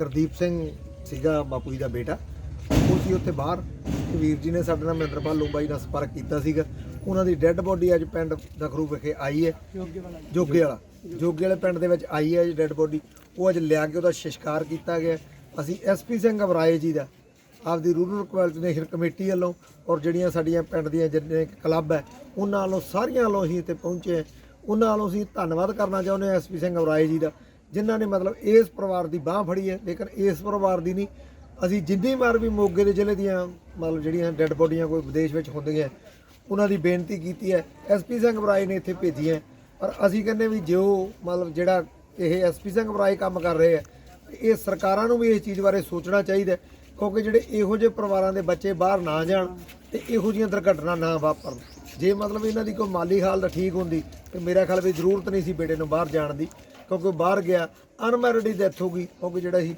ਗੁਰਦੀਪ ਸਿੰਘ ਸੀਗਾ ਬਾਪੂ ਜੀ ਦਾ ਬੇਟਾ। ਉਹ ਸੀ ਉੱਥੇ ਬਾਹਰ। ਤੇ ਵੀਰ ਜੀ ਨੇ ਸਾਡੇ ਨਾਲ ਮਹਿੰਦਰਪਾਲ ਲੂੰਬਾਈ ਨਾਲ ਸੰਪਰਕ ਕੀਤਾ ਸੀਗਾ। ਉਹਨਾਂ ਦੀ ਡੈੱਡ ਬੋਡੀ ਅੱਜ ਪਿੰਡ ਦਖਰੂ ਵਿਖੇ ਆਈ ਹੈ। ਜੋਗੇ ਵਾਲਾ। ਜੋਗੇ ਵਾਲੇ ਪਿੰਡ ਦੇ ਵਿੱਚ ਆਈ ਹੈ ਜੀ ਡੈੱਡ ਬੋਡੀ। ਉਹ ਅੱਜ ਲਿਆ ਕੇ ਉਹਦਾ ਸ਼ਿਸ਼ਕਾਰ ਕੀਤਾ ਗਿਆ। ਅਸੀਂ ਐਸਪੀ ਸਿੰਘ ਅਬਰਾਏ ਜੀ ਦਾ, ਆਪਦੀ ਰੂਰਲ ਕੋਆਰਡੀਨੇਸ਼ਨ ਕਮੇਟੀ ਵੱਲੋਂ ਔਰ ਜਿਹੜੀਆਂ ਸਾਡੀਆਂ ਪਿੰਡ ਦੀਆਂ ਜਿੰਨੇ ਕਲੱਬ ਹੈ, ਉਹਨਾਂ ਵੱਲੋਂ ਸਾਰੀਆਂ ਵੱਲੋਂ ਅਸੀਂ ਇੱਥੇ ਪਹੁੰਚੇ ਹਾਂ। ਉਹਨਾਂ ਵੱਲੋਂ ਅਸੀਂ ਧੰਨਵਾਦ ਕਰਨਾ ਚਾਹੁੰਦੇ ਹਾਂ ਐਸਪੀ ਸਿੰਘ ਅਬਰਾਏ ਜੀ ਦਾ। ਜਿਨ੍ਹਾਂ ਨੇ ਮਤਲਬ ਇਸ ਪਰਿਵਾਰ ਦੀ ਬਾਹ ਫੜੀ ਹੈ, ਲੇਕਿਨ ਇਸ ਪਰਿਵਾਰ ਦੀ ਨਹੀਂ। ਅਸੀਂ ਜਿੰਨੀ ਵਾਰ ਵੀ ਮੋਗੇ ਦੇ ਜ਼ਿਲ੍ਹੇ ਦੀਆਂ ਮਤਲਬ ਜਿਹੜੀਆਂ ਡੈੱਡ ਬੋਡੀਆਂ ਕੋਈ ਵਿਦੇਸ਼ ਵਿੱਚ ਹੁੰਦੀਆਂ, ਉਹਨਾਂ ਦੀ ਬੇਨਤੀ ਕੀਤੀ ਹੈ। ਐਸਪੀ ਸਿੰਘ ਬਰਾਏ ਨੇ ਇੱਥੇ ਭੇਜੀ ਹੈ। ਪਰ ਅਸੀਂ ਕਹਿੰਦੇ ਵੀ ਜੋ ਮਤਲਬ ਜਿਹੜਾ ਇਹ ਐਸਪੀ ਸਿੰਘ ਬਰਾਏ ਕੰਮ ਕਰ ਰਹੇ ਹੈ, ਇਹ ਸਰਕਾਰਾਂ ਨੂੰ ਵੀ ਇਸ ਚੀਜ਼ ਬਾਰੇ ਸੋਚਣਾ ਚਾਹੀਦਾ ਕਿਉਂਕਿ ਜਿਹੜੇ ਇਹੋ ਜਿਹੇ ਪਰਿਵਾਰਾਂ ਦੇ ਬੱਚੇ ਬਾਹਰ ਨਾ ਜਾਣ ਤੇ ਇਹੋ ਜਿਹੀਆਂ ਦੁਰਘਟਨਾ ਨਾ ਵਾਪਰਨ। ਜੇ ਮਤਲਬ ਇਹਨਾਂ ਦੀ ਕੋਈ ਮਾਲੀ ਹਾਲਤ ਠੀਕ ਹੁੰਦੀ, ਤੇ ਮੇਰਾ ਖਿਆਲ ਵੀ ਜ਼ਰੂਰਤ ਨਹੀਂ ਸੀ ਬੇਟੇ ਨੂੰ ਬਾਹਰ ਜਾਣ ਦੀ। ਕਿਉਂਕਿ ਉਹ ਬਾਹਰ ਗਿਆ ਅਨਮੈਰਿਡ ਦੀ ਡੈਥ ਹੋ ਗਈ, ਕਿਉਂਕਿ ਜਿਹੜਾ ਸੀ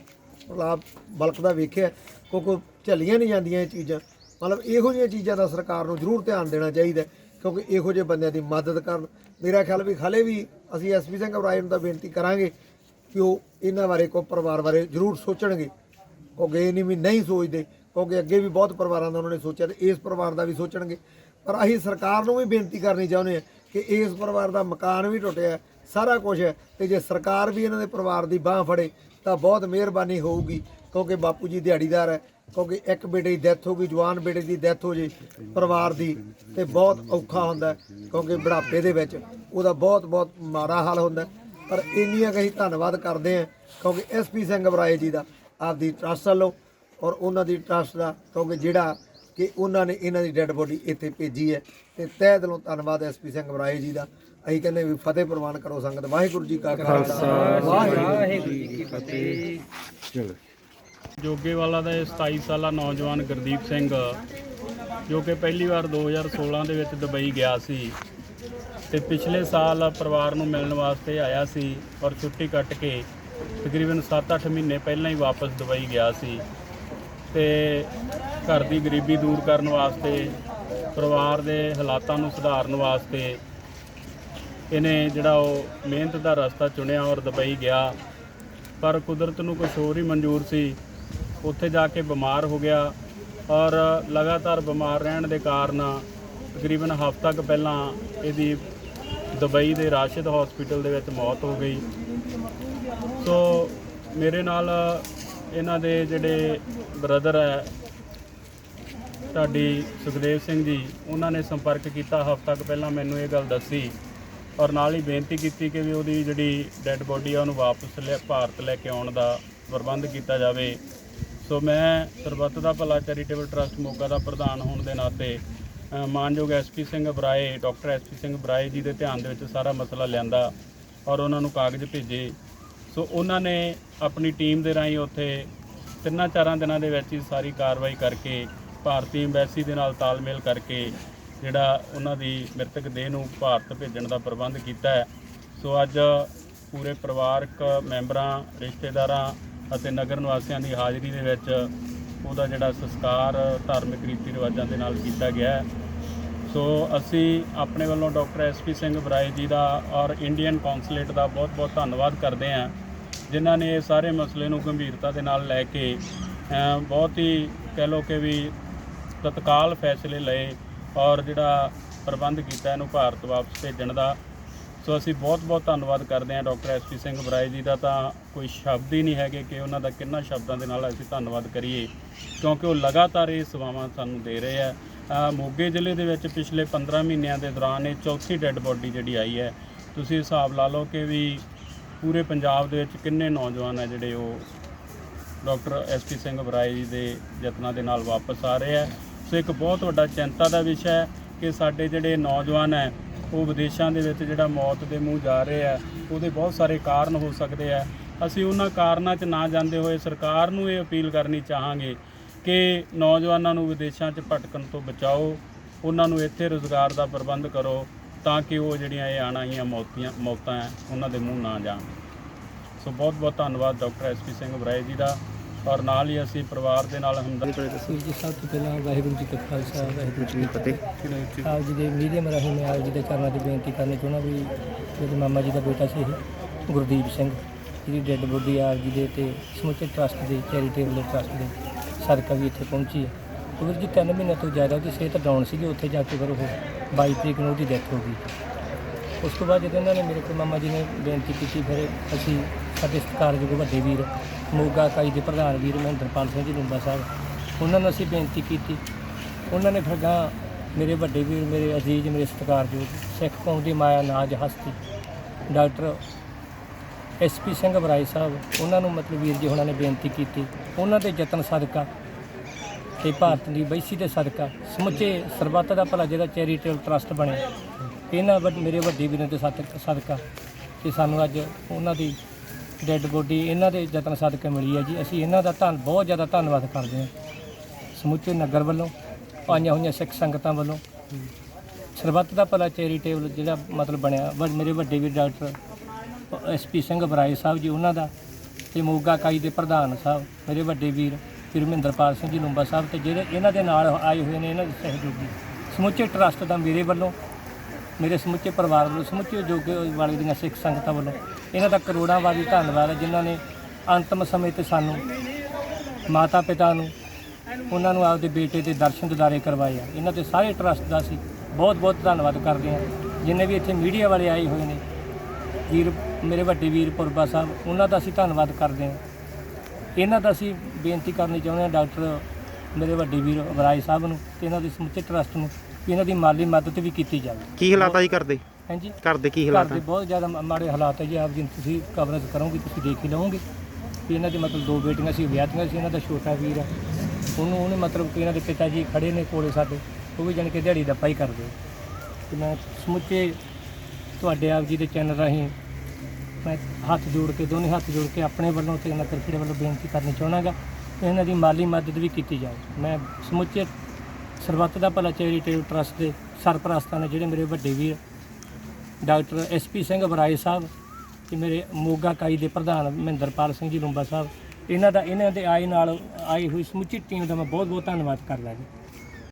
ਪ੍ਰਲਾਪ ਬਲਕ ਦਾ ਵੇਖਿਆ, ਕਿਉਂਕਿ ਝੱਲੀਆਂ ਨਹੀਂ ਜਾਂਦੀਆਂ ਇਹ ਚੀਜ਼ਾਂ। ਮਤਲਬ ਇਹੋ ਜਿਹੀਆਂ ਚੀਜ਼ਾਂ ਦਾ ਸਰਕਾਰ ਨੂੰ ਜ਼ਰੂਰ ਧਿਆਨ ਦੇਣਾ ਚਾਹੀਦਾ ਕਿਉਂਕਿ ਇਹੋ ਜਿਹੇ ਬੰਦਿਆਂ ਦੀ ਮਦਦ ਕਰਨ। ਮੇਰਾ ਖਿਆਲ ਵੀ ਹਾਲੇ ਵੀ ਅਸੀਂ ਐਸਪੀ ਸਿੰਘ ਅਬਰਾਏ ਦਾ ਬੇਨਤੀ ਕਰਾਂਗੇ ਕਿ ਉਹ ਇਹਨਾਂ ਬਾਰੇ ਕੋ ਪਰਿਵਾਰ ਬਾਰੇ ਜ਼ਰੂਰ ਸੋਚਣਗੇ। ਕਿਉਂਕਿ ਇਹ ਨਹੀਂ ਵੀ ਨਹੀਂ ਸੋਚਦੇ, ਕਿਉਂਕਿ ਅੱਗੇ ਵੀ ਬਹੁਤ ਪਰਿਵਾਰਾਂ ਦਾ ਉਹਨਾਂ ਨੇ ਸੋਚਿਆ ਤੇ ਇਸ ਪਰਿਵਾਰ ਦਾ ਵੀ ਸੋਚਣਗੇ। ਪਰ ਅਸੀਂ ਸਰਕਾਰ ਨੂੰ ਵੀ ਬੇਨਤੀ ਕਰਨੀ ਚਾਹੁੰਦੇ ਹਾਂ ਕਿ ਇਸ ਪਰਿਵਾਰ ਦਾ ਮਕਾਨ ਵੀ ਟੁੱਟਿਆ ਸਾਰਾ ਕੁਝ ਹੈ ਤੇ ਜੇ ਸਰਕਾਰ ਵੀ ਇਹਨਾਂ ਦੇ ਪਰਿਵਾਰ ਦੀ ਬਾਹ ਫੜੇ ਤਾਂ ਬਹੁਤ ਮਿਹਰਬਾਨੀ ਹੋਊਗੀ, ਕਿਉਂਕਿ ਬਾਪੂ ਜੀ ਦਿਹਾੜੀਦਾਰ ਹੈ, ਕਿਉਂਕਿ ਇੱਕ ਬੇਟੇ ਦੀ ਡੈਥ ਹੋ ਗਈ, ਜਵਾਨ ਬੇਟੇ ਦੀ ਡੈਥ ਹੋ ਜੇ ਪਰਿਵਾਰ ਦੀ, ਤੇ ਬਹੁਤ ਔਖਾ ਹੁੰਦਾ ਕਿਉਂਕਿ ਬੁਢਾਪੇ ਦੇ ਵਿੱਚ ਉਹਦਾ ਬਹੁਤ ਬਹੁਤ ਮਾੜਾ ਹਾਲ ਹੁੰਦਾ ਪਰ ਇੰਨੀਆਂ ਕੁ ਅਸੀਂ ਧੰਨਵਾਦ ਕਰਦੇ ਹਾਂ, ਕਿਉਂਕਿ ਐਸਪੀ ਸਿੰਘ ਬਰਾਏ ਜੀ ਦਾ ਆਪਦੀ ਟਰਸਟ ਵੱਲੋਂ ਔਰ ਉਹਨਾਂ ਦੀ ਟਰਸਟ ਦਾ, ਕਿਉਂਕਿ ਜਿਹੜਾ ਕਿ ਉਹਨਾਂ ਨੇ ਇਹਨਾਂ ਦੀ ਡੈੱਡ ਬੋਡੀ ਇੱਥੇ ਭੇਜੀ ਹੈ, ਤੇ ਤਹਿ ਦਿਲੋਂ ਧੰਨਵਾਦ ਐਸਪੀ ਸਿੰਘ ਬਰਾਏ ਜੀ ਦਾ। ਅਸੀਂ ਕਹਿੰਦੇ ਵੀ ਫਤਿਹ ਪ੍ਰਵਾਨ ਕਰੋ ਸੰਗਤ। ਵਾਹਿਗੁਰੂ ਜੀ ਕਾ ਖਾਲਸਾ। ਵਾਹਿਗੁਰੂ ਜੀ ਕੀ ਫਤਿਹ। ਜੋਗੇਵਾਲਾ ਦਾ ਇਹ 27 ਸਾਲਾ ਨੌਜਵਾਨ ਗੁਰਦੀਪ ਸਿੰਘ ਜੋ ਕਿ ਪਹਿਲੀ ਵਾਰ 2016 ਦੇ ਵਿੱਚ ਦੁਬਈ ਗਿਆ ਸੀ ਤੇ ਪਿਛਲੇ ਸਾਲ ਪਰਿਵਾਰ ਨੂੰ ਮਿਲਣ ਵਾਸਤੇ ਆਇਆ ਸੀ ਔਰ ਛੁੱਟੀ ਕੱਟ ਕੇ ਤਕਰੀਬਨ 7-8 ਮਹੀਨੇ ਪਹਿਲਾਂ ਹੀ ਵਾਪਸ ਦੁਬਈ ਗਿਆ ਸੀ ਤੇ ਘਰ ਦੀ ਗਰੀਬੀ ਦੂਰ ਕਰਨ ਵਾਸਤੇ ਪਰਿਵਾਰ ਦੇ ਹਾਲਾਤਾਂ ਨੂੰ ਸੁਧਾਰਨ ਵਾਸਤੇ ਇਹਨੇ ਜਿਹੜਾ ਉਹ ਮਿਹਨਤ ਦਾ ਰਸਤਾ ਚੁਣਿਆ ਔਰ ਦੁਬਈ ਗਿਆ। ਪਰ ਕੁਦਰਤ ਨੂੰ ਕੁਝ ਹੋਰ ਹੀ ਮਨਜ਼ੂਰ ਸੀ। ਉੱਥੇ ਜਾ ਕੇ ਬਿਮਾਰ ਹੋ ਗਿਆ ਔਰ ਲਗਾਤਾਰ ਬਿਮਾਰ ਰਹਿਣ ਦੇ ਕਾਰਨ ਤਕਰੀਬਨ ਹਫ਼ਤਾ ਕੁ ਪਹਿਲਾਂ ਇਹਦੀ ਦੁਬਈ ਦੇ ਰਾਸ਼ਿਦ ਹਸਪੀਟਲ ਦੇ ਵਿੱਚ ਮੌਤ ਹੋ ਗਈ। ਸੋ ਮੇਰੇ ਨਾਲ ਇਹਨਾਂ ਦੇ ਜਿਹੜੇ ਬ੍ਰਦਰ ਹੈ, ਤੁਹਾਡੀ ਸੁਖਦੇਵ ਸਿੰਘ ਜੀ, ਉਹਨਾਂ ਨੇ ਸੰਪਰਕ ਕੀਤਾ। ਹਫ਼ਤਾ ਕੁ ਪਹਿਲਾਂ ਮੈਨੂੰ ਇਹ ਗੱਲ ਦੱਸੀ। ਔਰ ਨਾਲ ਹੀ ਬੇਨਤੀ ਕੀਤੀ ਕਿ ਵੀ ਉਹਦੀ ਜਿਹੜੀ ਡੈੱਡ ਬੋਡੀ ਆ ਉਹਨੂੰ ਵਾਪਸ ਲੈ ਭਾਰਤ ਲੈ ਕੇ ਆਉਣ ਦਾ ਪ੍ਰਬੰਧ ਕੀਤਾ ਜਾਵੇ। ਸੋ ਮੈਂ ਸਰਬੱਤ ਦਾ ਭਲਾ ਚੈਰੀਟੇਬਲ ਟਰਸਟ ਮੋਗਾ ਦਾ ਪ੍ਰਧਾਨ ਹੋਣ ਦੇ ਨਾਤੇ ਅ, ਮਾਨਯੋਗ SP Singh Oberoi doctor SP Singh Oberoi ji ਦੇ ਧਿਆਨ ਦੇ ਵਿੱਚ ਸਾਰਾ ਮਸਲਾ ਲਿਆਂਦਾ ਔਰ ਉਹਨਾਂ ਨੂੰ ਕਾਗਜ਼ ਭੇਜੇ। ਸੋ ਉਹਨਾਂ ਨੇ ਆਪਣੀ ਟੀਮ ਦੇ ਰਾਹੀਂ ਉੱਥੇ ਤਿੰਨਾਂ ਚਾਰਾਂ ਦਿਨਾਂ ਦੇ ਵਿੱਚ ਹੀ ਸਾਰੀ ਕਾਰਵਾਈ ਕਰਕੇ ਭਾਰਤੀ ਐਮਬੈਸੀ ਦੇ ਨਾਲ ਤਾਲਮੇਲ ਕਰਕੇ ਜਿਹੜਾ ਉਹਨਾਂ ਦੀ ਮ੍ਰਿਤਕ ਦੇਹ ਨੂੰ ਭਾਰਤ ਭੇਜਣ ਦਾ ਪ੍ਰਬੰਧ ਕੀਤਾ ਹੈ। ਸੋ ਅੱਜ ਪੂਰੇ ਪਰਿਵਾਰਕ ਮੈਂਬਰਾਂ, ਰਿਸ਼ਤੇਦਾਰਾਂ ਅਤੇ ਨਗਰ ਨਿਵਾਸੀਆਂ ਦੀ ਹਾਜ਼ਰੀ ਦੇ ਵਿੱਚ ਉਹਦਾ ਜਿਹੜਾ ਸੰਸਕਾਰ ਧਾਰਮਿਕ ਰੀਤੀ ਰਿਵਾਜਾਂ ਦੇ ਨਾਲ ਕੀਤਾ ਗਿਆ ਹੈ। ਸੋ ਅਸੀਂ ਆਪਣੇ ਵੱਲੋਂ ਡਾਕਟਰ ਐਸਪੀ ਸਿੰਘ ਬਰਾਏ ਜੀ ਦਾ ਔਰ ਇੰਡੀਅਨ ਕੌਂਸੂਲੇਟ ਦਾ ਬਹੁਤ-ਬਹੁਤ ਧੰਨਵਾਦ ਕਰਦੇ ਹਾਂ, ਜਿਨ੍ਹਾਂ ਨੇ ਇਹ ਸਾਰੇ ਮਸਲੇ ਨੂੰ ਗੰਭੀਰਤਾ ਦੇ ਨਾਲ ਲੈ ਕੇ ਬਹੁਤ ਹੀ ਕਹਿ ਲਓ ਕਿ ਵੀ ਤਤਕਾਲ ਫੈਸਲੇ ਲਏ ਔਰ ਜਿਹੜਾ ਪ੍ਰਬੰਧ ਕੀਤਾ ਇਹਨੂੰ ਭਾਰਤ ਵਾਪਸ ਭੇਜਣ ਦਾ। ਸੋ ਅਸੀਂ ਬਹੁਤ-ਬਹੁਤ ਧੰਨਵਾਦ ਕਰਦੇ ਹਾਂ ਡਾਕਟਰ ਐਸਪੀ ਸਿੰਘ ਬਰਾਏ ਜੀ ਦਾ। ਤਾਂ ਕੋਈ ਸ਼ਬਦ ਹੀ ਨਹੀਂ ਹੈਗੇ ਕਿ ਉਹਨਾਂ ਦਾ ਕਿੰਨਾ ਸ਼ਬਦਾਂ ਦੇ ਨਾਲ ਅਸੀਂ ਧੰਨਵਾਦ ਕਰੀਏ, ਕਿਉਂਕਿ ਉਹ ਲਗਾਤਾਰ ਇਹ ਸੇਵਾਵਾਂ ਸਾਨੂੰ ਦੇ ਰਹੇ ਆ। ਮੋਗੇ ਜ਼ਿਲ੍ਹੇ ਦੇ ਵਿੱਚ ਪਿਛਲੇ 15 ਮਹੀਨਿਆਂ ਦੇ ਦੌਰਾਨ ਇਹ ਚੌਥੀ ਡੈੱਡ ਬੋਡੀ ਜਿਹੜੀ ਆਈ ਹੈ। ਤੁਸੀਂ ਹਿਸਾਬ ਲਾ ਲਓ ਕਿ ਵੀ ਪੂਰੇ ਪੰਜਾਬ ਦੇ ਵਿੱਚ ਕਿੰਨੇ ਨੌਜਵਾਨ ਹੈ ਜਿਹੜੇ ਉਹ ਡਾਕਟਰ ਐਸਪੀ ਸਿੰਘ ਬਰਾਏ ਜੀ ਦੇ ਯਤਨਾਂ ਦੇ ਨਾਲ ਵਾਪਸ ਆ ਰਹੇ ਆ। ਸੋ ਇੱਕ ਬਹੁਤ ਵੱਡਾ ਚਿੰਤਾ ਦਾ ਵਿਸ਼ਾ ਹੈ ਕਿ ਸਾਡੇ ਜਿਹੜੇ ਨੌਜਵਾਨ ਹੈ, ਉਹ ਵਿਦੇਸ਼ਾਂ ਦੇ ਵਿੱਚ ਜਿਹੜਾ ਮੌਤ ਦੇ ਮੂੰਹ ਜਾ ਰਹੇ ਆ ਉਹਦੇ ਬਹੁਤ ਸਾਰੇ ਕਾਰਨ ਹੋ ਸਕਦੇ ਆ ਅਸੀਂ ਉਹਨਾਂ ਕਾਰਨਾਂ 'ਚ ਨਾ ਜਾਂਦੇ ਹੋਏ ਸਰਕਾਰ ਨੂੰ ਇਹ ਅਪੀਲ ਕਰਨੀ ਚਾਹਾਂਗੇ ਕਿ ਨੌਜਵਾਨਾਂ ਨੂੰ ਵਿਦੇਸ਼ਾਂ 'ਚ ਭਟਕਣ ਤੋਂ ਬਚਾਓ, ਉਹਨਾਂ ਨੂੰ ਇੱਥੇ ਰੋਜ਼ਗਾਰ ਦਾ ਪ੍ਰਬੰਧ ਕਰੋ ਤਾਂ ਕਿ ਉਹ ਜਿਹੜੀਆਂ ਇਹ ਆਣਾਈਆਂ ਮੌਤੀਆਂ, ਮੌਤਾਂ ਹੈ, ਉਹਨਾਂ ਦੇ ਮੂੰਹ ਨਾ ਜਾਣ। ਸੋ ਬਹੁਤ ਬਹੁਤ ਧੰਨਵਾਦ ਡਾਕਟਰ ਐਸਪੀ ਸਿੰਘ ਬਰਾਏ ਜੀ ਦਾ। ਔਰ ਨਾਲ ਹੀ ਅਸੀਂ ਪਰਿਵਾਰ ਦੇ ਨਾਲ ਹਮਦਰਦ ਵੀਰ ਜੀ ਸਭ ਤੋਂ ਪਹਿਲਾਂ ਵਾਹਿਗੁਰੂ ਜੀ ਕਾ ਖਾਲਸਾ ਵਾਹਿਗੁਰੂ ਜੀ ਕੀ ਫਤਿਹ। ਆਪ ਜੀ ਦੇ ਮੀਡੀਅਮ ਰਾਹੀਂ ਮੈਂ ਆਪ ਜੀ ਦੇ ਚਰਨਾਂ 'ਚ ਬੇਨਤੀ ਕਰਨੀ ਚਾਹੁੰਦਾ ਵੀ ਮੇਰੇ ਮਾਮਾ ਜੀ ਦਾ ਬੇਟਾ ਸੀ ਇਹ, ਗੁਰਦੀਪ ਸਿੰਘ ਜਿਹੜੀ ਡੈੱਡ ਬੋਡੀ ਆ ਦੇ ਤੇ ਸਮੁੱਚੇ ਟਰਸਟ ਦੇ ਚੈਰੀਟੇਬਲ ਟਰਸਟ ਦੇ ਸਦਕਾ ਵੀ ਇੱਥੇ ਪਹੁੰਚੀ ਹੈ। ਉਹ ਵੀਰ ਜੀ ਤਿੰਨ ਮਹੀਨੇ ਤੋਂ ਜ਼ਿਆਦਾ ਉਹਦੀ ਸਿਹਤ ਡਾਊਨ ਸੀਗੀ ਉੱਥੇ ਜਾ ਕੇ ਫਿਰ ਉਹ 22 ਤਰੀਕ ਨੂੰ ਉਹਦੀ ਡੈਥ ਹੋ ਗਈ। ਉਸ ਤੋਂ ਬਾਅਦ ਜਦੋਂ ਇਹਨਾਂ ਨੇ ਮੇਰੇ ਕੋਲ ਮਾਮਾ ਜੀ ਨੇ ਬੇਨਤੀ ਕੀਤੀ ਫਿਰ ਅਸੀਂ ਸਾਡੇ ਸਤਿਕਾਰਯੋਗ ਵੱਡੇ ਵੀਰ, ਮੋਗਾ ਇਕਾਈ ਦੇ ਪ੍ਰਧਾਨ ਵੀਰ ਮਹਿੰਦਰਪਾਲ ਸਿੰਘ ਜੀ ਲੰਬਾ ਸਾਹਿਬ, ਉਹਨਾਂ ਨੂੰ ਅਸੀਂ ਬੇਨਤੀ ਕੀਤੀ। ਉਹਨਾਂ ਨੇ ਫਿਰ ਗਾਂ ਮੇਰੇ ਵੱਡੇ ਵੀਰ, ਮੇਰੇ ਅਜ਼ੀਜ਼, ਮੇਰੇ ਸਤਿਕਾਰਯੋਗ ਸਿੱਖ ਕੌਮ ਦੀ ਮਾਇਆ ਨਾਜ ਹਸਤੀ, ਡਾਕਟਰ ਐਸਪੀ ਸਿੰਘ ਬਰਾਈ ਸਾਹਿਬ, ਉਹਨਾਂ ਨੂੰ ਮਤਲਬ ਵੀਰ ਜੀ ਉਹਨਾਂ ਨੇ ਬੇਨਤੀ ਕੀਤੀ। ਉਹਨਾਂ ਦੇ ਯਤਨ ਸਦਕਾ ਤੇ ਭਾਰਤ ਦੀ ਬੈਸੀ ਦੇ ਸਦਕਾ ਸਮੁੱਚੇ ਸਰਬੱਤ ਦਾ ਭਲਾ ਜਿਹੜਾ ਚੈਰੀਟੇਬਲ ਟਰਸਟ ਬਣਿਆ। ਇਹਨਾਂ ਵੱਡ ਮੇਰੇ ਵੱਡੇ ਵੀਰਾਂ ਦੇ ਸਦਕ- ਸਦਕਾ ਤੇ ਸਾਨੂੰ ਅੱਜ ਉਹਨਾਂ ਦੀ ਡੈੱਡ ਬੋਡੀ, ਇਹਨਾਂ ਦੇ ਯਤਨ ਸਦਕਾ ਮਿਲੀ ਹੈ ਜੀ। ਅਸੀਂ ਇਹਨਾਂ ਦਾ ਧੰਨ, ਬਹੁਤ ਜ਼ਿਆਦਾ ਧੰਨਵਾਦ ਕਰਦੇ ਹਾਂ ਸਮੁੱਚੇ ਨਗਰ ਵੱਲੋਂ, ਪਾਈਆਂ ਹੋਈਆਂ ਸਿੱਖ ਸੰਗਤਾਂ ਵੱਲੋਂ। ਸਰਬੱਤ ਦਾ ਭਲਾ ਚੈਰੀਟੇਬਲ ਜਿਹੜਾ ਮਤਲਬ ਬਣਿਆ ਵੱਡ- ਮੇਰੇ ਵੱਡੇ ਵੀਰ ਡਾਕਟਰ ਐਸਪੀ ਸਿੰਘ ਬਰਾਏ ਸਾਹਿਬ ਜੀ, ਉਹਨਾਂ ਦਾ ਤੇ ਮੋਗਾ ਕਾਈ ਦੇ ਪ੍ਰਧਾਨ ਸਾਹਿਬ, ਮੇਰੇ ਵੱਡੇ ਵੀਰ ਫਿਰ ਮਹਿੰਦਰਪਾਲ ਸਿੰਘ ਜੀ, ਲੰਬਾ ਸਾਹਿਬ ਤੇ ਜਿਹੜੇ ਇਹਨਾਂ ਦੇ ਨਾਲ ਆਏ ਹੋਏ ਨੇ, ਇਹਨਾਂ ਦੇ ਸਹਿਯੋਗੀ। ਸਮੁੱਚੇ ਟਰਸਟ ਦਾ ਮੇਰੇ ਵੱਲੋਂ ਮੇਰੇ ਸਮੁੱਚੇ ਪਰਿਵਾਰ ਵੱਲੋਂ, ਸਮੁੱਚੇ ਜੋਗੇ ਵਾਲੇ ਦੀਆਂ ਸਿੱਖ ਸੰਗਤਾਂ ਵੱਲੋਂ ਇਹਨਾਂ ਦਾ ਕਰੋੜਾਂ ਵਾਰੀ ਧੰਨਵਾਦ ਹੈ, ਜਿਨ੍ਹਾਂ ਨੇ ਅੰਤਮ ਸਮੇਂ ਤੇ ਸਾਨੂੰ ਮਾਤਾ ਪਿਤਾ ਨੂੰ, ਉਹਨਾਂ ਨੂੰ ਆਪਦੇ ਬੇਟੇ ਦੇ ਦਰਸ਼ਨ ਦਿਦਾਰੇ ਕਰਵਾਏ ਆ। ਇਹਨਾਂ ਤੇ ਸਾਰੇ ਟਰਸਟ ਦਾ ਅਸੀਂ ਬਹੁਤ ਬਹੁਤ ਧੰਨਵਾਦ ਕਰਦੇ ਹਾਂ। ਜਿੰਨੇ ਵੀ ਇੱਥੇ ਮੀਡੀਆ ਵਾਲੇ ਆਏ ਹੋਏ ਨੇ, ਵੀਰ, ਮੇਰੇ ਵੱਡੇ ਵੀਰ ਪੁਰਬਾ ਸਾਹਿਬ, ਉਹਨਾਂ ਦਾ ਅਸੀਂ ਧੰਨਵਾਦ ਕਰਦੇ ਹਾਂ। ਇਹਨਾਂ ਦਾ ਅਸੀਂ ਬੇਨਤੀ ਕਰਨੀ ਚਾਹੁੰਦੇ ਹਾਂ ਡਾਕਟਰ ਮੇਰੇ ਵੱਡੇ ਵੀਰ ਅਬਰਾਜ ਸਾਹਿਬ ਨੂੰ ਤੇ ਇਹਨਾਂ ਦੇ ਸਮੁੱਚੇ ਟਰਸਟ ਨੂੰ ਵੀ ਇਹਨਾਂ ਦੀ ਮਾਲੀ ਮਦਦ ਵੀ ਕੀਤੀ ਜਾਵੇ। ਕੀ ਹਾਲਾਤ ਆ ਜੀ ਘਰ ਦੇ? ਹਾਂਜੀ। ਘਰ ਦੇ ਕੀ ਘਰ ਹਾਲਾਤ ਦੇ ਆ? ਬਹੁਤ ਜ਼ਿਆਦਾ ਮ- ਮਾੜੇ ਹਾਲਾਤ ਹੈ ਜੀ। ਆਪ ਜੀ ਤੁਸੀਂ ਕਵਰੇਜ ਕਰੋਗੇ ਤੁਸੀਂ ਦੇਖ ਹੀ ਲਓਗੇ ਵੀ ਇਹਨਾਂ ਦੇ ਮਤਲਬ ਦੋ ਬੇਟੀਆਂ ਸੀ ਵਿਆਹੀਆਂ ਸੀ ਇਹਨਾਂ ਦਾ ਛੋਟਾ ਵੀਰ ਆ। ਉਹਨੂੰ ਉਹਨੇ ਮਤਲਬ ਕਿ ਇਹਨਾਂ ਦੇ ਪਿਤਾ ਜੀ ਖੜੇ ਨੇ ਕੋਲੇ ਸਾਡੇ। ਉਹ ਵੀ ਜਾਣੀ ਕਿ ਦਿਹਾੜੀ ਦਾ ਪਾਈ ਕਰਦੇ ਤੇ ਮੈਂ ਸਮੁੱਚੇ ਤੁਹਾਡੇ ਆਪ ਜੀ ਦੇ ਚੈਨਲ ਰਾਹੀਂ ਮੈਂ ਹੱਥ ਜੋੜ ਕੇ ਦੋਨੇ ਹੱਥ ਜੋੜ ਕੇ ਆਪਣੇ ਵੱਲੋਂ ਤੇ ਨਗਰ ਖੇੜੇ ਵੱਲੋਂ ਬੇਨਤੀ ਕਰਨੀ ਚਾਹੁੰਦਾਗਾ ਕਿ ਇਹਨਾਂ ਦੀ ਮਾਲੀ ਮਦਦ ਵੀ ਕੀਤੀ ਜਾਵੇ। ਮੈਂ ਸਮੁੱਚੇ ਸਰਬੱਤ ਦਾ ਭਲਾ ਚੈਰੀਟੇਬਲ ਟਰਸਟ ਦੇ ਸਰਪ੍ਰਸਤਾਂ ਨੇ ਜਿਹੜੇ ਮੇਰੇ ਵੱਡੇ ਵੀਰ, ਡਾਕਟਰ ਐਸਪੀ ਸਿੰਘ ਬਰਾਏ ਸਾਹਿਬ ਤੇ ਮੇਰੇ ਮੋਗਾ ਕਾਈ ਦੇ ਪ੍ਰਧਾਨ ਮਹਿੰਦਰਪਾਲ ਸਿੰਘ ਜੀ ਲੰਬਾ ਸਾਹਿਬ, ਇਹਨਾਂ ਦਾ, ਇਹਨਾਂ ਦੇ ਆਏ ਨਾਲ ਆਈ ਹੋਈ ਸਮੁੱਚੀ ਟੀਮ ਦਾ ਮੈਂ ਬਹੁਤ ਬਹੁਤ ਧੰਨਵਾਦ ਕਰਦਾ ਜੀ।